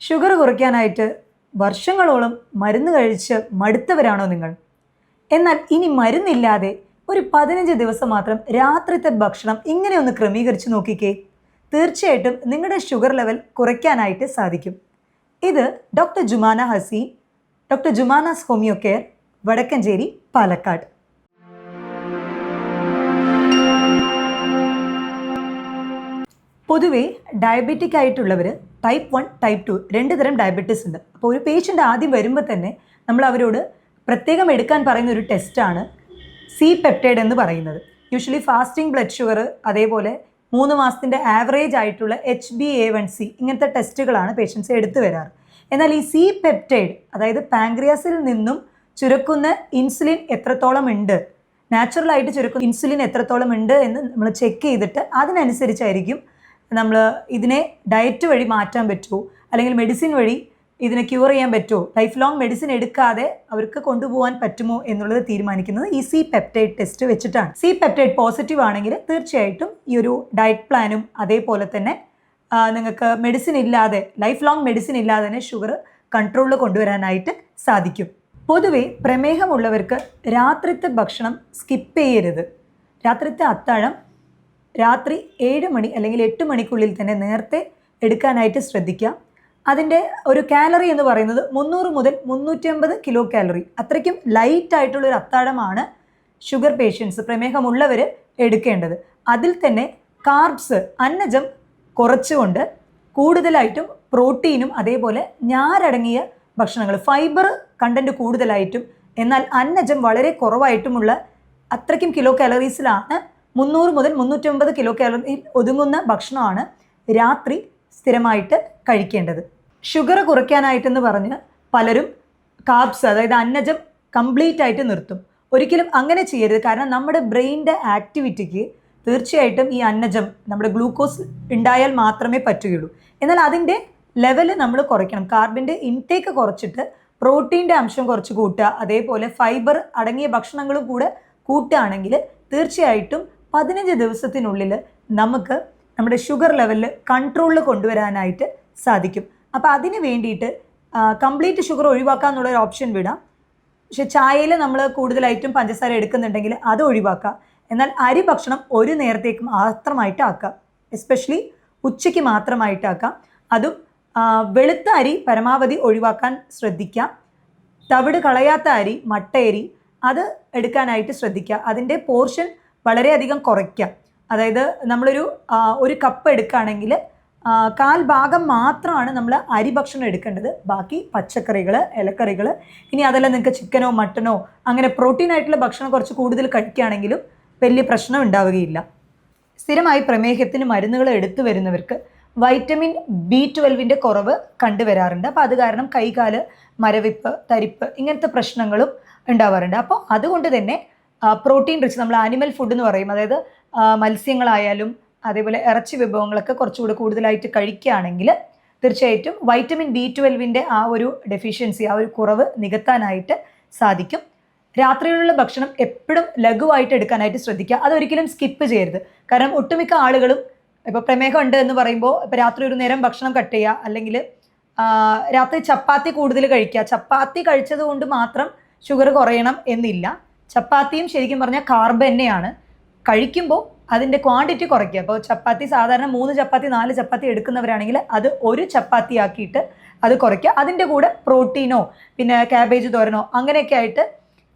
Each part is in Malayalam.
ഷുഗർ കുറയ്ക്കാനായിട്ട് വർഷങ്ങളോളം മരുന്ന് കഴിച്ച് മടുത്തവരാണോ നിങ്ങൾ? എന്നാൽ ഇനി മരുന്നില്ലാതെ ഒരു പതിനഞ്ച് ദിവസം മാത്രം രാത്രിത്തെ ഭക്ഷണം ഇങ്ങനെ ഒന്ന് ക്രമീകരിച്ച് നോക്കിക്കേ. തീർച്ചയായിട്ടും നിങ്ങളുടെ ഷുഗർ ലെവൽ കുറയ്ക്കാനായിട്ട് സാധിക്കും. ഇത് doctor Jumana Hasi doctor Jumana's homeo care Vadakkanchery Palakkad. പൊതുവേ ഡയബറ്റിക് ആയിട്ടുള്ളവർ ടൈപ്പ് വൺ ടൈപ്പ് ടു രണ്ട് തരം ഡയബറ്റീസ് ഉണ്ട്. അപ്പോൾ ഒരു പേഷ്യന്റ് ആദ്യം വരുമ്പോൾ തന്നെ നമ്മൾ അവരോട് പ്രത്യേകം എടുക്കാൻ പറയുന്ന ഒരു ടെസ്റ്റാണ് സി പെപ്റ്റൈഡ് എന്ന് പറയുന്നത്. യൂഷ്വലി ഫാസ്റ്റിംഗ് ബ്ലഡ് ഷുഗർ അതേപോലെ മൂന്ന് മാസത്തിന്റെ ആവറേജ് ആയിട്ടുള്ള H B A one C ഇങ്ങനത്തെ ടെസ്റ്റുകളാണ് പേഷ്യൻസ് എടുത്തു വരാറ്. എന്നാൽ ഈ സി പെപ്റ്റൈഡ് അതായത് പാങ്ക്രിയാസിൽ നിന്നും ചുരക്കുന്ന ഇൻസുലിൻ എത്രത്തോളം ഉണ്ട് നാച്ചുറലായിട്ട് ചുരുക്കുന്ന ഇൻസുലിൻ എത്രത്തോളം ഉണ്ട് എന്ന് നമ്മൾ ചെക്ക് ചെയ്തിട്ട് അതിനനുസരിച്ചായിരിക്കും നമ്മൾ ഇതിനെ ഡയറ്റ് വഴി മാറ്റാൻ പറ്റുമോ അല്ലെങ്കിൽ മെഡിസിൻ വഴി ഇതിനെ ക്യൂർ ചെയ്യാൻ പറ്റുമോ ലൈഫ് ലോങ് മെഡിസിൻ എടുക്കാതെ അവർക്ക് കൊണ്ടുപോകാൻ പറ്റുമോ എന്നുള്ളത് തീരുമാനിക്കുന്നത് ഈ സി പെപ്റ്റൈഡ് ടെസ്റ്റ് വെച്ചിട്ടാണ്. സി പെപ്റ്റൈഡ് പോസിറ്റീവ് ആണെങ്കിൽ തീർച്ചയായിട്ടും ഈ ഒരു ഡയറ്റ് പ്ലാനും അതേപോലെ തന്നെ നിങ്ങൾക്ക് മെഡിസിൻ ഇല്ലാതെ ലൈഫ് ലോങ് മെഡിസിൻ ഇല്ലാതെ തന്നെ ഷുഗർ കൺട്രോളിൽ കൊണ്ടുവരാനായിട്ട് സാധിക്കും. പൊതുവെ പ്രമേഹമുള്ളവർക്ക് രാത്രിത്തെ ഭക്ഷണം സ്കിപ്പ് ചെയ്യരുത്. രാത്രിത്തെ അത്താഴം രാത്രി ഏഴ് മണി അല്ലെങ്കിൽ എട്ട് മണിക്കുള്ളിൽ തന്നെ നേരത്തെ എടുക്കാനായിട്ട് ശ്രദ്ധിക്കുക. അതിന്റെ ഒരു കാലറി എന്ന് പറയുന്നത് മുന്നൂറ് മുതൽ മുന്നൂറ്റമ്പത് കിലോ കാലറി. അത്രയ്ക്കും ലൈറ്റ് ആയിട്ടുള്ള ഒരു അത്താഴമാണ് ഷുഗർ പേഷ്യൻസ് പ്രമേഹമുള്ളവർ എടുക്കേണ്ടത്. അതിൽ തന്നെ കാർബ്സ് അന്നജം കുറച്ചുകൊണ്ട് കൂടുതലായിട്ടും പ്രോട്ടീനും അതേപോലെ ഞാരടങ്ങിയ ഭക്ഷണങ്ങൾ ഫൈബർ കണ്ടന്റ് കൂടുതലായിട്ടും. എന്നാൽ അന്നജം വളരെ കുറവായിട്ടുമുള്ള അത്രയ്ക്കും കിലോ കാലറീസിലാണ് മുന്നൂറ് മുതൽ മുന്നൂറ്റമ്പത് കിലോ കാലറിയിൽ ഒതുങ്ങുന്ന ഭക്ഷണമാണ് രാത്രി സ്ഥിരമായിട്ട് കഴിക്കേണ്ടത്. ഷുഗർ കുറയ്ക്കാനായിട്ടെന്ന് പറഞ്ഞ് പലരും കാബ്സ് അതായത് അന്നജം കംപ്ലീറ്റ് ആയിട്ട് നിർത്തും. ഒരിക്കലും അങ്ങനെ ചെയ്യരുത്. കാരണം നമ്മുടെ ബ്രെയിനിന്റെ ആക്ടിവിറ്റിക്ക് തീർച്ചയായിട്ടും ഈ അന്നജം നമ്മുടെ ഗ്ലൂക്കോസ് ഉണ്ടായാൽ മാത്രമേ പറ്റുകയുള്ളൂ. എന്നാൽ അതിന്റെ ലെവൽ നമ്മൾ കുറയ്ക്കണം. കാർബിന്റെ ഇൻടേക്ക് കുറച്ചിട്ട് പ്രോട്ടീന്റെ അംശം കുറച്ച് കൂട്ടുക അതേപോലെ ഫൈബർ അടങ്ങിയ ഭക്ഷണങ്ങളും കൂടെ കൂട്ടുകയാണെങ്കിൽ തീർച്ചയായിട്ടും പതിനഞ്ച് ദിവസത്തിനുള്ളിൽ നമുക്ക് നമ്മുടെ ഷുഗർ ലെവലിൽ കൺട്രോളിൽ കൊണ്ടുവരാനായിട്ട് സാധിക്കും. അപ്പോൾ അതിന് വേണ്ടിയിട്ട് കംപ്ലീറ്റ് ഷുഗർ ഒഴിവാക്കുക എന്നുള്ളൊരു ഓപ്ഷൻ വിടാം. പക്ഷെ ചായയിൽ നമ്മൾ കൂടുതലായിട്ടും പഞ്ചസാര എടുക്കുന്നുണ്ടെങ്കിൽ അത് ഒഴിവാക്കുക എന്നാൽ അരി ഭക്ഷണം ഒരു നേരത്തേക്ക് മാത്രമായിട്ട് ആക്കുക എസ്പെഷ്യലി ഉച്ചയ്ക്ക് മാത്രമായിട്ട് ആക്കാം. അതും വെളുത്ത അരി പരമാവധി ഒഴിവാക്കാൻ ശ്രദ്ധിക്കാം. തവിട് കളയാത്ത അരി മട്ടയരി അത് എടുക്കാനായിട്ട് ശ്രദ്ധിക്കുക അതിന്റെ പോർഷൻ വളരെയധികം കുറയ്ക്കാം. അതായത് നമ്മളൊരു ഒരു കപ്പ് എടുക്കുകയാണെങ്കിൽ കാൽ ഭാഗം മാത്രമാണ് നമ്മൾ അരി ഭക്ഷണം എടുക്കേണ്ടത്. ബാക്കി പച്ചക്കറികൾ ഇലക്കറികൾ ഇനി അതെല്ലാം നിങ്ങൾക്ക് ചിക്കനോ മട്ടനോ അങ്ങനെ പ്രോട്ടീൻ ആയിട്ടുള്ള ഭക്ഷണം കുറച്ച് കൂടുതൽ കഴിക്കുകയാണെങ്കിലും വലിയ പ്രശ്നം ഉണ്ടാവുകയില്ല. സ്ഥിരമായി പ്രമേഹത്തിന് മരുന്നുകൾ എടുത്തു വരുന്നവർക്ക് വൈറ്റമിൻ ബി ട്വൽവിന്റെ കുറവ് കണ്ടുവരാറുണ്ട്. അപ്പോൾ അത് കാരണം കൈകാൽ മരവിപ്പ് തരിപ്പ് ഇങ്ങനത്തെ പ്രശ്നങ്ങളും ഉണ്ടാവാറുണ്ട്. അപ്പോൾ അതുകൊണ്ട് തന്നെ പ്രോട്ടീൻ റിച്ച് നമ്മൾ ആനിമൽ ഫുഡ് എന്ന് പറയും. അതായത് മത്സ്യങ്ങളായാലും അതേപോലെ ഇറച്ചി വിഭവങ്ങളൊക്കെ കുറച്ചുകൂടി കൂടുതലായിട്ട് കഴിക്കുകയാണെങ്കിൽ തീർച്ചയായിട്ടും വൈറ്റമിൻ ബി ട്വൽവിന്റെ ആ ഒരു ഡെഫിഷ്യൻസി ആ ഒരു കുറവ് നികത്താനായിട്ട് സാധിക്കും. രാത്രിയിലുള്ള ഭക്ഷണം എപ്പോഴും ലഘുവായിട്ട് എടുക്കാനായിട്ട് ശ്രദ്ധിക്കുക. അതൊരിക്കലും സ്കിപ്പ് ചെയ്യരുത്. കാരണം ഒട്ടുമിക്ക ആളുകളും ഇപ്പോൾ പ്രമേഹം ഉണ്ട് എന്ന് പറയുമ്പോൾ ഇപ്പോൾ രാത്രി ഒരു നേരം ഭക്ഷണം കട്ട് ചെയ്യുക അല്ലെങ്കിൽ രാത്രി ചപ്പാത്തി കൂടുതൽ കഴിക്കുക. ചപ്പാത്തി കഴിച്ചത് കൊണ്ട് മാത്രം ഷുഗർ കുറയണം എന്നില്ല. ചപ്പാത്തിയും ശരിക്കും പറഞ്ഞാൽ കാർബ് തന്നെയാണ്. കഴിക്കുമ്പോൾ അതിന്റെ ക്വാണ്ടിറ്റി കുറയ്ക്കുക. അപ്പോൾ ചപ്പാത്തി സാധാരണ മൂന്ന് ചപ്പാത്തി നാല് ചപ്പാത്തി എടുക്കുന്നവരാണെങ്കിൽ അത് ഒരു ചപ്പാത്തി ആക്കിയിട്ട് അത് കുറയ്ക്കുക. അതിന്റെ കൂടെ പ്രോട്ടീനോ പിന്നെ ക്യാബേജ് തോരനോ അങ്ങനെയൊക്കെ ആയിട്ട്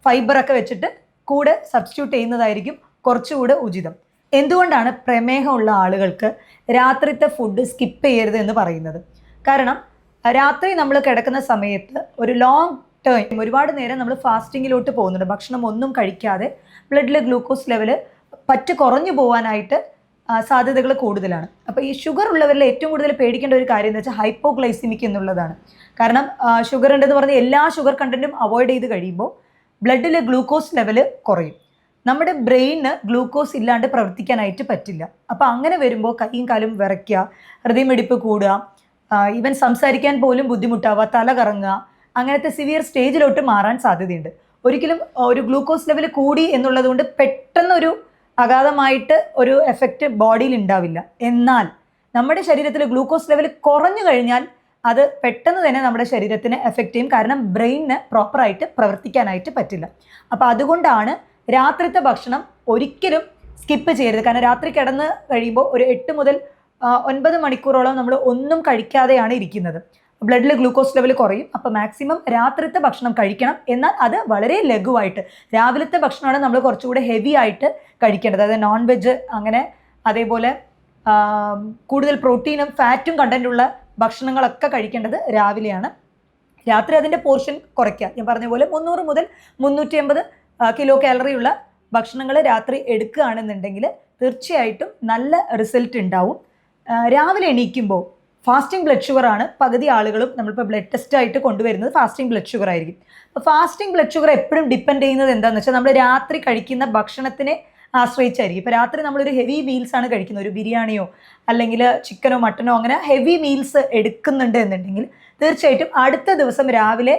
ഫൈബറൊക്കെ വെച്ചിട്ട് കൂടെ സബ്സ്റ്റിറ്റ്യൂട്ട് ചെയ്യുന്നതായിരിക്കും കുറച്ചുകൂടെ ഉചിതം. എന്തുകൊണ്ടാണ് പ്രമേഹമുള്ള ആളുകൾക്ക് രാത്രിത്തെ ഫുഡ് സ്കിപ്പ് ചെയ്യരുത് എന്ന് പറയുന്നത്? കാരണം രാത്രി നമ്മൾ കിടക്കുന്ന സമയത്ത് ഒരു ലോങ് ടേം ഒരുപാട് നേരം നമ്മൾ ഫാസ്റ്റിങ്ങിലോട്ട് പോകുന്നുണ്ട്. ഭക്ഷണം ഒന്നും കഴിക്കാതെ ബ്ലഡിൽ ഗ്ലൂക്കോസ് ലെവൽ പറ്റ് കുറഞ്ഞു പോകാനായിട്ട് സാധ്യതകൾ കൂടുതലാണ്. അപ്പോൾ ഈ ഷുഗർ ഉള്ളവരിൽ ഏറ്റവും കൂടുതൽ പേടിക്കേണ്ട ഒരു കാര്യം എന്ന് വെച്ചാൽ ഹൈപ്പോഗ്ലൈസിമിക് എന്നുള്ളതാണ്. കാരണം ഷുഗർ ഉണ്ടെന്ന് പറഞ്ഞ് എല്ലാ ഷുഗർ കണ്ടന്റും അവോയ്ഡ് ചെയ്ത് കഴിയുമ്പോൾ ബ്ലഡിൽ ഗ്ലൂക്കോസ് ലെവൽ കുറയും. നമ്മുടെ ബ്രെയിന് ഗ്ലൂക്കോസ് ഇല്ലാണ്ട് പ്രവർത്തിക്കാനായിട്ട് പറ്റില്ല. അപ്പോൾ അങ്ങനെ വരുമ്പോൾ കൈയും കാലും വിറയ്ക്കുക ഹൃദയമിടിപ്പ് കൂടുക ഈവൻ സംസാരിക്കാൻ പോലും ബുദ്ധിമുട്ടാവുക തല കറങ്ങുക അങ്ങനത്തെ സിവിയർ സ്റ്റേജിലോട്ട് മാറാൻ സാധ്യതയുണ്ട്. ഒരിക്കലും ഒരു ഗ്ലൂക്കോസ് ലെവൽ കൂടി എന്നുള്ളത് കൊണ്ട് പെട്ടെന്നൊരു അഗാധമായിട്ട് ഒരു എഫക്റ്റ് ബോഡിയിൽ ഉണ്ടാവില്ല എന്നാൽ നമ്മുടെ ശരീരത്തിൽ ഗ്ലൂക്കോസ് ലെവൽ കുറഞ്ഞു കഴിഞ്ഞാൽ അത് പെട്ടെന്ന് തന്നെ നമ്മുടെ ശരീരത്തിന് എഫക്റ്റ് ചെയ്യും. കാരണം ബ്രെയിനിന് പ്രോപ്പറായിട്ട് പ്രവർത്തിക്കാനായിട്ട് പറ്റില്ല. അപ്പോൾ അതുകൊണ്ടാണ് രാത്രിത്തെ ഭക്ഷണം ഒരിക്കലും സ്കിപ്പ് ചെയ്യരുത്. കാരണം രാത്രി കിടന്ന് കഴിയുമ്പോൾ ഒരു എട്ട് മുതൽ ഒൻപത് മണിക്കൂറോളം നമ്മൾ ഒന്നും കഴിക്കാതെയാണ് ഇരിക്കുന്നത്. ബ്ലഡിൽ ഗ്ലൂക്കോസ് ലെവൽ കുറയും. അപ്പോൾ മാക്സിമം രാത്രിത്തെ ഭക്ഷണം കഴിക്കണം. എന്നാൽ അത് വളരെ ലഘുവായിട്ട്. രാവിലത്തെ ഭക്ഷണമാണ് നമ്മൾ കുറച്ചുകൂടെ ഹെവി ആയിട്ട് കഴിക്കേണ്ടത്. അതായത് നോൺ വെജ് അങ്ങനെ അതേപോലെ കൂടുതൽ പ്രോട്ടീനും ഫാറ്റും കണ്ടന്റുള്ള ഭക്ഷണങ്ങളൊക്കെ കഴിക്കേണ്ടത് രാവിലെയാണ്. രാത്രി അതിന്റെ പോർഷൻ കുറയ്ക്കുക. ഞാൻ പറഞ്ഞ പോലെ മുന്നൂറ് മുതൽ മുന്നൂറ്റി അമ്പത് കിലോ കാലറിയുള്ള ഭക്ഷണങ്ങൾ രാത്രി എടുക്കുകയാണെന്നുണ്ടെങ്കിൽ തീർച്ചയായിട്ടും നല്ല റിസൾട്ട് ഉണ്ടാവും. രാവിലെ എണീക്കുമ്പോൾ ഫാസ്റ്റിംഗ് ബ്ലഡ് ഷുഗർ ആണ് പകുതി ആളുകളും നമ്മളിപ്പോൾ ബ്ലഡ് ടെസ്റ്റ് ആയിട്ട് കൊണ്ടുവരുന്നത് ഫാസ്റ്റിംഗ് ബ്ലഡ് ഷുഗർ ആയിരിക്കും. അപ്പോൾ ഫാസ്റ്റിംഗ് ബ്ലഡ് ഷുഗർ എപ്പോഴും ഡിപ്പെൻഡ് ചെയ്യുന്നത് എന്താണെന്ന് വെച്ചാൽ നമ്മൾ രാത്രി കഴിക്കുന്ന ഭക്ഷണത്തിനെ ആശ്രയിച്ചായിരിക്കും. ഇപ്പോൾ രാത്രി നമ്മളൊരു ഹെവി മീൽസ് ആണ് കഴിക്കുന്നത്. ഒരു ബിരിയാണിയോ അല്ലെങ്കിൽ ചിക്കനോ മട്ടനോ അങ്ങനെ ഹെവി മീൽസ് എടുക്കുന്നുണ്ട് എന്നുണ്ടെങ്കിൽ തീർച്ചയായിട്ടും അടുത്ത ദിവസം രാവിലെ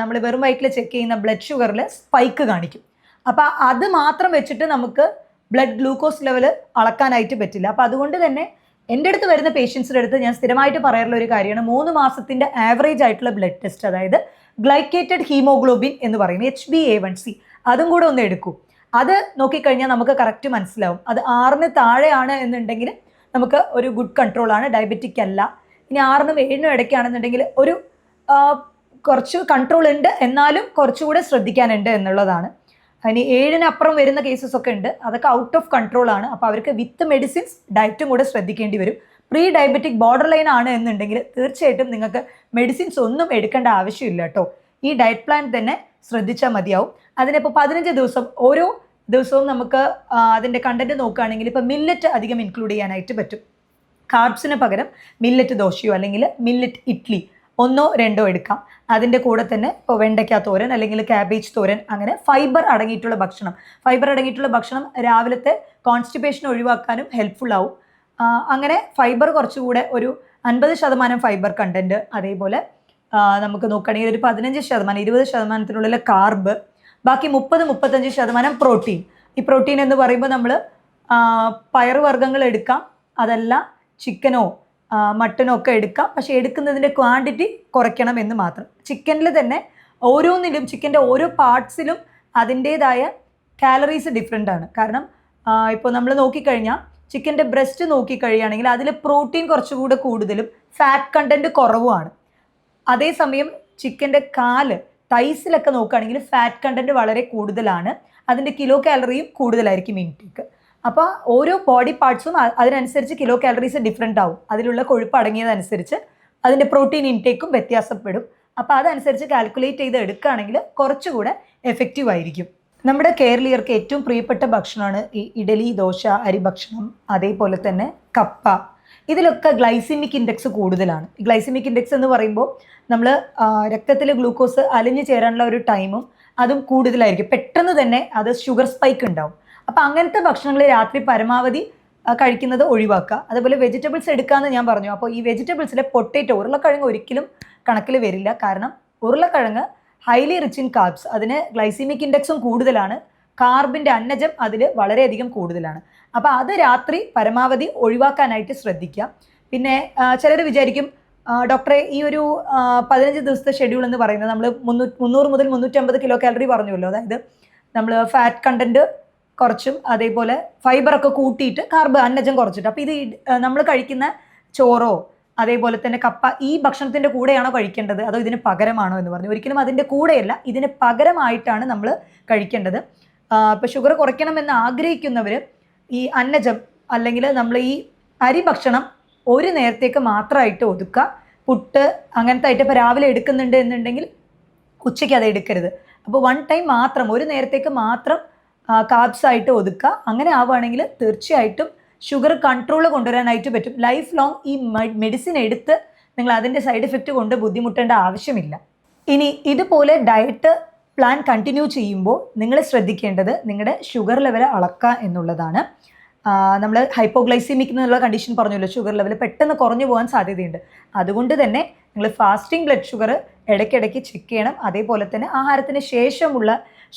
നമ്മൾ വെറും വയറ്റിൽ ചെക്ക് ചെയ്യുന്ന ബ്ലഡ് ഷുഗറിൽ സ്പൈക്ക് കാണിക്കും. അപ്പോൾ അത് മാത്രം വെച്ചിട്ട് നമുക്ക് ബ്ലഡ് ഗ്ലൂക്കോസ് ലെവൽ അളക്കാനായിട്ട് പറ്റില്ല. അപ്പോൾ അതുകൊണ്ട് തന്നെ എന്റെ അടുത്ത് വരുന്ന പേഷ്യൻസിന്റെ അടുത്ത് ഞാൻ സ്ഥിരമായിട്ട് പറയാറുള്ള ഒരു കാര്യമാണ്. മൂന്ന് മാസത്തിന്റെ ആവറേജ് ആയിട്ടുള്ള ബ്ലഡ് ടെസ്റ്റ് അതായത് ഗ്ലൈക്കേറ്റഡ് ഹീമോഗ്ലോബിൻ എന്ന് പറയും H B A one C അതും കൂടെ ഒന്ന് എടുക്കൂ. അത് നോക്കിക്കഴിഞ്ഞാൽ നമുക്ക് കറക്റ്റ് മനസ്സിലാവും. അത് ആറിന് താഴെയാണ് എന്നുണ്ടെങ്കിൽ നമുക്ക് ഒരു ഗുഡ് കൺട്രോൾ ആണ്. ഡയബറ്റിക് അല്ല. ഇനി ആറിനും ഏഴിനും ഇടയ്ക്കാണെന്നുണ്ടെങ്കിൽ ഒരു കുറച്ച് കൺട്രോൾ ഉണ്ട്. എന്നാലും കുറച്ചുകൂടെ ശ്രദ്ധിക്കാനുണ്ട് എന്നുള്ളതാണ്. ഇനി ഏഴിനപ്പുറം വരുന്ന കേസസ് ഒക്കെ ഉണ്ട്. അതൊക്കെ ഔട്ട് ഓഫ് കൺട്രോൾ ആണ്. അപ്പോൾ അവർക്ക് വിത്ത് മെഡിസിൻസ് ഡയറ്റും കൂടെ ശ്രദ്ധിക്കേണ്ടി വരും. പ്രീ ഡയബറ്റിക് ബോർഡർ ലൈൻ ആണ് എന്നുണ്ടെങ്കിൽ തീർച്ചയായിട്ടും നിങ്ങൾക്ക് മെഡിസിൻസ് ഒന്നും എടുക്കേണ്ട ആവശ്യമില്ല കേട്ടോ. ഈ ഡയറ്റ് പ്ലാൻ തന്നെ ശ്രദ്ധിച്ചാൽ മതിയാവും. അതിനിപ്പോൾ പതിനഞ്ച് ദിവസം ഓരോ ദിവസവും നമുക്ക് അതിന്റെ കണ്ടന്റ് നോക്കുകയാണെങ്കിൽ ഇപ്പോൾ മില്ലറ്റ് അധികം ഇൻക്ലൂഡ് ചെയ്യാനായിട്ട് പറ്റും. കാർബ്സിന് പകരം മില്ലറ്റ് ദോശയോ അല്ലെങ്കിൽ മില്ലറ്റ് ഇഡ്ലി ഒന്നോ രണ്ടോ എടുക്കാം. അതിന്റെ കൂടെ തന്നെ ഇപ്പോൾ വെണ്ടയ്ക്ക തോരൻ അല്ലെങ്കിൽ ക്യാബേജ് തോരൻ അങ്ങനെ ഫൈബർ അടങ്ങിയിട്ടുള്ള ഭക്ഷണം. ഫൈബർ അടങ്ങിയിട്ടുള്ള ഭക്ഷണം രാവിലത്തെ കോൺസ്റ്റിപ്പേഷൻ ഒഴിവാക്കാനും ഹെൽപ്ഫുൾ ആവും. അങ്ങനെ ഫൈബർ കുറച്ചുകൂടെ ഒരു അൻപത് ശതമാനം ഫൈബർ കണ്ടന്റ് അതേപോലെ നമുക്ക് നോക്കുകയാണെങ്കിൽ ഒരു പതിനഞ്ച് ശതമാനം ഇരുപത് ശതമാനത്തിനുള്ളിൽ കാർബ് ബാക്കി മുപ്പത് മുപ്പത്തഞ്ച് ശതമാനം പ്രോട്ടീൻ ഈ പ്രോട്ടീൻ എന്ന് പറയുമ്പോൾ നമ്മൾ പയറുവർഗങ്ങൾ എടുക്കാം. അതല്ല ചിക്കനോ മട്ടനോ ഒക്കെ എടുക്കാം. പക്ഷേ എടുക്കുന്നതിന്റെ ക്വാണ്ടിറ്റി കുറയ്ക്കണം എന്ന് മാത്രം. ചിക്കനിൽ തന്നെ ഓരോന്നിലും ചിക്കന്റെ ഓരോ പാർട്സിലും അതിന്റേതായ കാലറീസ് ഡിഫറെന്റ് ആണ്. കാരണം ഇപ്പോൾ നമ്മൾ നോക്കിക്കഴിഞ്ഞാൽ ചിക്കന്റെ ബ്രസ്റ്റ് നോക്കിക്കഴിയുകയാണെങ്കിൽ അതിൽ പ്രോട്ടീൻ കുറച്ചുകൂടെ കൂടുതലും ഫാറ്റ് കണ്ടന്റ് കുറവുമാണ്. അതേസമയം ചിക്കന്റെ കാൽ തൈസിലൊക്കെ നോക്കുകയാണെങ്കിൽ ഫാറ്റ് കണ്ടന്റ് വളരെ കൂടുതലാണ്. അതിന്റെ കിലോ കാലറിയും കൂടുതലായിരിക്കും ഇൻടേക്ക് അപ്പോൾ ഓരോ ബോഡി പാർട്സും അതിനനുസരിച്ച് കിലോ കാലറീസ് ഡിഫറെന്റ് ആവും. അതിലുള്ള കൊഴുപ്പ് അടങ്ങിയതനുസരിച്ച് അതിന്റെ പ്രോട്ടീൻ ഇൻടേക്കും വ്യത്യാസപ്പെടും. അപ്പോൾ അതനുസരിച്ച് കാൽക്കുലേറ്റ് ചെയ്ത് എടുക്കുകയാണെങ്കിൽ കുറച്ചുകൂടെ എഫക്റ്റീവ് ആയിരിക്കും. നമ്മുടെ കേരളീയർക്ക് ഏറ്റവും പ്രിയപ്പെട്ട ഭക്ഷണമാണ് ഈ ഇഡലി ദോശ അരി ഭക്ഷണം അതേപോലെ തന്നെ കപ്പ. ഇതിലൊക്കെ ഗ്ലൈസിമിക് ഇൻഡെക്സ് കൂടുതലാണ്. ഗ്ലൈസിമിക് ഇൻഡെക്സ് എന്ന് പറയുമ്പോൾ നമ്മൾ രക്തത്തിൽ ഗ്ലൂക്കോസ് അലിഞ്ഞു ചേരാനുള്ള ഒരു ടൈമും അതും കൂടുതലായിരിക്കും. പെട്ടെന്ന് തന്നെ അത് ഷുഗർ സ്പൈക്ക് ഉണ്ടാവും. അപ്പോൾ അങ്ങനത്തെ ഭക്ഷണങ്ങൾ രാത്രി പരമാവധി കഴിക്കുന്നത് ഒഴിവാക്കുക. അതുപോലെ വെജിറ്റബിൾസ് എടുക്കാമെന്ന് ഞാൻ പറഞ്ഞു. അപ്പോൾ ഈ വെജിറ്റബിൾസിലെ പൊട്ടേറ്റോ ഉരുളക്കിഴങ്ങ് ഒരിക്കലും കണക്കിൽ വരില്ല. കാരണം ഉരുളക്കിഴങ്ങ് ഹൈലി റിച്ച് ഇൻ കാർബ്സ് അതിന് ഗ്ലൈസിമിക് ഇൻഡെക്സും കൂടുതലാണ്. കാർബിന്റെ അന്നജം അതിൽ വളരെയധികം കൂടുതലാണ്. അപ്പോൾ അത് രാത്രി പരമാവധി ഒഴിവാക്കാനായിട്ട് ശ്രദ്ധിക്കുക. പിന്നെ ചിലർ വിചാരിക്കും ഡോക്ടറെ ഈ ഒരു പതിനഞ്ച് ദിവസത്തെ ഷെഡ്യൂൾ എന്ന് പറയുന്നത് നമ്മൾ മുന്നൂ മുന്നൂറ് മുതൽ മുന്നൂറ്റമ്പത് കിലോ കാലറി പറഞ്ഞുവല്ലോ. അതായത് നമ്മൾ ഫാറ്റ് കണ്ടന്റ് കുറച്ചും അതേപോലെ ഫൈബറൊക്കെ കൂട്ടിയിട്ട് കാർബ് അന്നജം കുറച്ചിട്ട്. അപ്പോൾ ഇത് നമ്മൾ കഴിക്കുന്ന ചോറോ അതേപോലെ തന്നെ കപ്പ ഈ ഭക്ഷണത്തിന്റെ കൂടെയാണോ കഴിക്കേണ്ടത്? അതോ ഇതിന് പകരമാണോ എന്ന് പറഞ്ഞു. ഒരിക്കലും അതിന്റെ കൂടെയല്ല ഇതിന് പകരമായിട്ടാണ് നമ്മൾ കഴിക്കേണ്ടത്. ഇപ്പോൾ ഷുഗർ കുറയ്ക്കണമെന്ന് ആഗ്രഹിക്കുന്നവർ ഈ അന്നജം അല്ലെങ്കിൽ നമ്മൾ ഈ അരി ഭക്ഷണം ഒരു നേരത്തേക്ക് മാത്രമായിട്ട് ഒതുക്കുക. പുട്ട് അങ്ങനത്തെ ആയിട്ട് ഇപ്പോൾ രാവിലെ എടുക്കുന്നുണ്ട് എന്നുണ്ടെങ്കിൽ ഉച്ചയ്ക്ക് അത് എടുക്കരുത്. അപ്പോൾ വൺ ടൈം മാത്രം ഒരു നേരത്തേക്ക് മാത്രം കാർബ്സ് ആയിട്ട് ഒതുക്കുക. അങ്ങനെ ആവുകയാണെങ്കിൽ തീർച്ചയായിട്ടും ഷുഗർ കൺട്രോൾ കൊണ്ടുവരാനായിട്ട് പറ്റും. ലൈഫ് ലോങ് ഈ മെഡിസിൻ എടുത്ത് നിങ്ങൾ അതിന്റെ സൈഡ് എഫക്റ്റ് കൊണ്ട് ബുദ്ധിമുട്ടേണ്ട ആവശ്യമില്ല. ഇനി ഇതുപോലെ ഡയറ്റ് പ്ലാൻ കണ്ടിന്യൂ ചെയ്യുമ്പോൾ നിങ്ങൾ ശ്രദ്ധിക്കേണ്ടത് നിങ്ങളുടെ ഷുഗർ ലെവൽ അളക്കുക എന്നുള്ളതാണ്. നമ്മൾ ഹൈപ്പോഗ്ലൈസിമിക് എന്നുള്ള കണ്ടീഷൻ പറഞ്ഞല്ലോ. ഷുഗർ ലെവൽ പെട്ടെന്ന് കുറഞ്ഞു പോകാൻ സാധ്യതയുണ്ട്. അതുകൊണ്ട് തന്നെ നിങ്ങൾ ഫാസ്റ്റിംഗ് ബ്ലഡ് ഷുഗർ ഇടയ്ക്കിടയ്ക്ക് ചെക്ക് ചെയ്യണം. അതേപോലെ തന്നെ ആഹാരത്തിന് ശേഷമുള്ള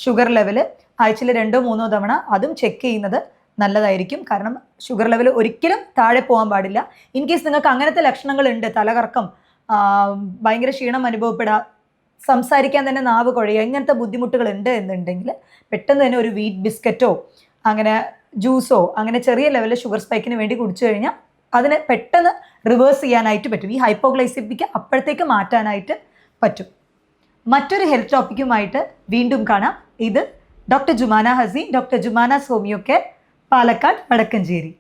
ഷുഗർ ലെവൽ ആഴ്ചയിൽ രണ്ടോ മൂന്നോ തവണ അതും ചെക്ക് ചെയ്യുന്നത് നല്ലതായിരിക്കും. കാരണം ഷുഗർ ലെവൽ ഒരിക്കലും താഴെ പോകാൻ പാടില്ല. ഇൻ കേസ് നിങ്ങൾക്ക് അങ്ങനത്തെ ലക്ഷണങ്ങൾ ഉണ്ട് തലകറക്കം ഭയങ്കര ക്ഷീണം അനുഭവപ്പെടുക സംസാരിക്കാൻ തന്നെ നാവ് കുഴയുക ഇങ്ങനത്തെ ബുദ്ധിമുട്ടുകൾ ഉണ്ട് എന്നുണ്ടെങ്കിൽ പെട്ടെന്ന് തന്നെ ഒരു വീറ്റ് ബിസ്ക്കറ്റോ അങ്ങനെ ജ്യൂസോ അങ്ങനെ ചെറിയ ലെവലിൽ ഷുഗർ സ്പൈക്കിന് വേണ്ടി കുടിച്ചു കഴിഞ്ഞാൽ അതിനെ പെട്ടെന്ന് റിവേഴ്സ് ചെയ്യാനായിട്ട് പറ്റും. ഈ ഹൈപ്പോഗ്ലൈസിപ്പിക്ക് അപ്പോഴത്തേക്ക് മാറ്റാനായിട്ട് പറ്റും. മറ്റൊരു ഹെൽത്ത് ടോപ്പിക്കുമായിട്ട് വീണ്ടും കാണാം. ഇത് doctor Jumana Haseen doctor Jumana care Palakkad Vadakkanchery.